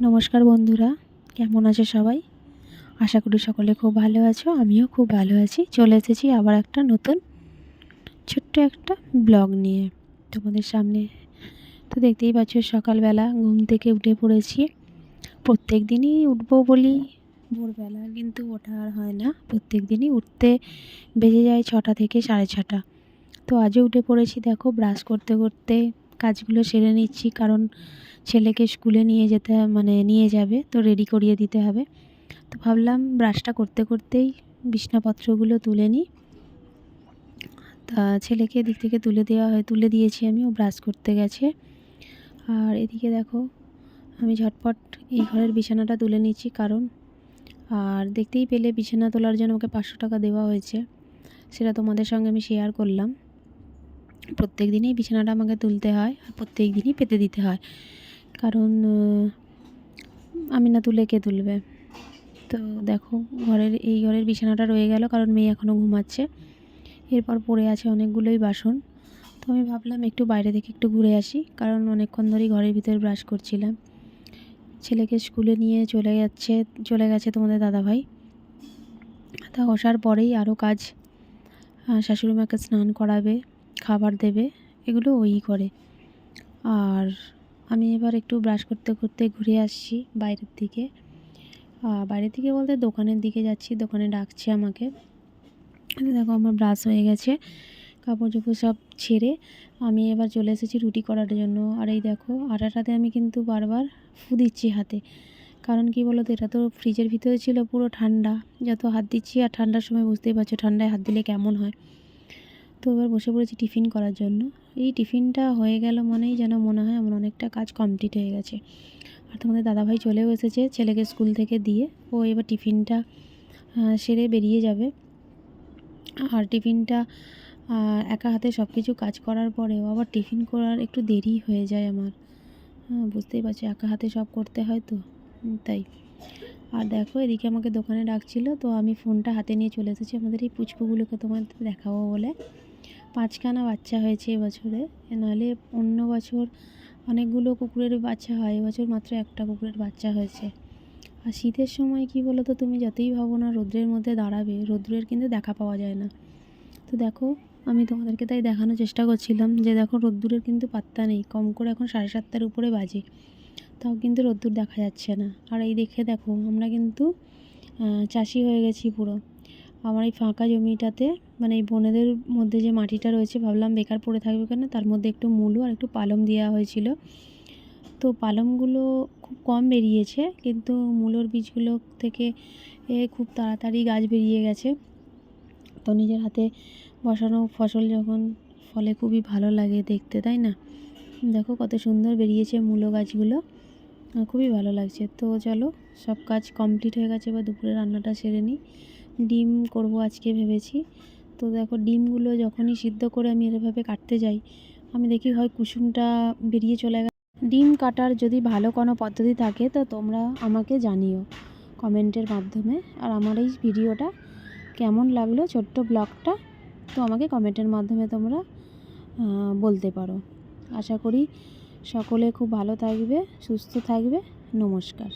নমস্কার বন্ধুরা, কেমন আছে সবাই? আশা করি সকলে খুব ভালো আছো, আমিও খুব ভালো আছি। চলে এসেছি আবার একটা নতুন, ছোট্ট একটা ব্লগ নিয়ে। তোমাদের সামনে তো দেখতেই পাচ্ছ, সকালবেলা ঘুম থেকে উঠে পড়েছি। প্রত্যেক দিনই উঠবো বলি, ভোরবেলা কিন্তু ওঠা আর হয় না। প্রত্যেক দিনই উঠতে বেজে যায় ছটা থেকে সাড়ে ছটা। তো আজও উঠে পড়েছি, দেখো, ব্রাশ করতে করতে কাজগুলো সেরে নিচ্ছি। কারণ ছেলেকে স্কুলে নিয়ে যেতে মানে নিয়ে যাবে, তো রেডি করিয়ে দিতে হবে। তো ভাবলাম ব্রাশটা করতে করতেই বিছনাপত্রগুলো তুলে নিই। তা ছেলেকে এদিক থেকে তুলে দেওয়া হয়, তুলে দিয়েছি আমি, ও ব্রাশ করতে গেছে। আর এদিকে দেখো, আমি ঝটপট এই ঘরের বিছানাটা তুলে নিচ্ছি, কারণ আর দেখতেই পেলে বিছানা তোলার জন্য আমাকে পাঁচশো টাকা দেওয়া হয়েছে। সেটা তোমাদের সঙ্গে আমি শেয়ার করলাম। প্রত্যেক দিনই বিছানাটা আমাকে তুলতে হয়, আর প্রত্যেক দিনই পেতে দিতে হয়। কারণ আমি না তুলে কে তুলবে? তো দেখো, ঘরের, এই ঘরের বিছানাটা রয়ে গেল, কারণ মেয়ে এখনও ঘুমাচ্ছে। এরপর পড়ে আছে অনেকগুলোই বাসন। তো আমি ভাবলাম একটু বাইরে থেকে একটু ঘুরে আসি, কারণ অনেকক্ষণ ধরেই ঘরের ভিতরে ব্রাশ করছিলাম। ছেলেকে স্কুলে নিয়ে চলে যাচ্ছে, চলে গেছে তোমাদের দাদাভাই। তা বসার পরেই আরও কাজ শাশুড়ি মাকে স্নান করাবে, খাবার দেবে, এগুলো ওই করে। আর আমি এবার একটু ব্রাশ করতে করতে ঘুরে আসছি বাইরের দিকে। বাইরের দিকে বলতে দোকানের দিকে যাচ্ছি, দোকানে ডাকছে আমাকে। দেখো আমার ব্রাশ হয়ে গেছে কাপড় চোপড় সব ছেড়ে। আমি এবার চলে এসেছি রুটি করার জন্য। আর এই দেখো, আটাটাতে আমি কিন্তু বারবার ফু দিচ্ছি হাতে। কারণ কি বলো তো এটা তো ফ্রিজের ভিতরে ছিল পুরো ঠান্ডা। যত হাত দিচ্ছি আর ঠান্ডার সময় বুঝতেই পারছ, ঠান্ডায় হাত দিলে কেমন হয়। তো এবার বসে পড়েছি টিফিন করার জন্য। এই টিফিনটা হয়ে গেল মনেই যেন মনে হয় আমার অনেকটা কাজ কমপ্লিট হয়ে গেছে। আর তোমাদের দাদাভাই চলেও এসেছে ছেলেকে স্কুল থেকে দিয়ে। ও এবার টিফিনটা সেরে বেরিয়ে যাবে। আর টিফিনটা একা হাতে সব কিছু কাজ করার পরেও আবার টিফিন করার একটু দেরি হয়ে যায় আমার। হ্যাঁ বুঝতেই পারছি, একা হাতে সব করতে হয় তো। তাই। আর দেখো, এদিকে আমাকে দোকানে ডাকছিল, তো আমি ফোনটা হাতে নিয়ে চলে এসেছি। আমাদের এই পুচকুগুলোকে তোমার দেখাবো বলে। পাঁচখানা বাচ্চা হয়েছে এবছরে নাহলে অন্য বছর অনেকগুলো কুকুরের বাচ্চা হয় এবছর মাত্র একটা কুকুরের বাচ্চা হয়েছে। আর শীতের সময় কি বলো তো তুমি যতই ভাবো না রোদ্রের মধ্যে দাঁড়াবে, রোদ্রের কিন্তু দেখা পাওয়া যায় না। তো দেখো, আমি তোমাদেরকে তাই দেখানোর চেষ্টা করছিলাম যে দেখো রোদ্দুরের কিন্তু পাত্তা নেই, কম করে এখন সাড়ে সাতটার উপরে বাজে। তাও কিন্তু রোদ্দুর দেখা যাচ্ছে না। আর এই দেখে দেখো, আমরা কিন্তু চাষি হয়ে গেছি পুরো। আমার এই ফাঁকা জমিটাতে মানে এই বনেদের মধ্যে যে মাটিটা রয়েছে, ভাবলাম বেকার পড়ে থাকবে কেন? তার মধ্যে একটু মূলো আর একটু পালং দেওয়া হয়েছিল। তো পালংগুলো খুব কম বেরিয়েছে, কিন্তু মূলোর বীজগুলো থেকে এ খুব তাড়াতাড়ি গাছ বেরিয়ে গেছে। তো নিজের হাতে বসানো ফসল যখন ফলে খুবই ভালো লাগে দেখতে, তাই না? দেখো কত সুন্দর বেরিয়েছে মূলো গাছগুলো। খুবই ভালো লাগছে। তো চলো সব কাজ কমপ্লিট হয়ে গেছে, এবার দুপুরে রান্নাটা সেরে নিই। ডিম করব আজকে ভেবেছি। তো দেখো, ডিমগুলো যখনই সিদ্ধ করে আমি এভাবে কাটতে যাই, আমি দেখি হয় কুসুমটা বেরিয়ে চলে গেছে। ডিম কাটার যদি ভালো কোনো পদ্ধতি থাকে, তো তোমরা আমাকে জানিও কমেন্টের মাধ্যমে। আর আমার এই ভিডিওটা কেমন লাগল ছোট্ট ব্লগটা, তো আমাকে কমেন্টের মাধ্যমে তোমরা বলতে পারো। আশা করি সকলে খুব ভালো থাকবে, সুস্থ থাকবে। নমস্কার।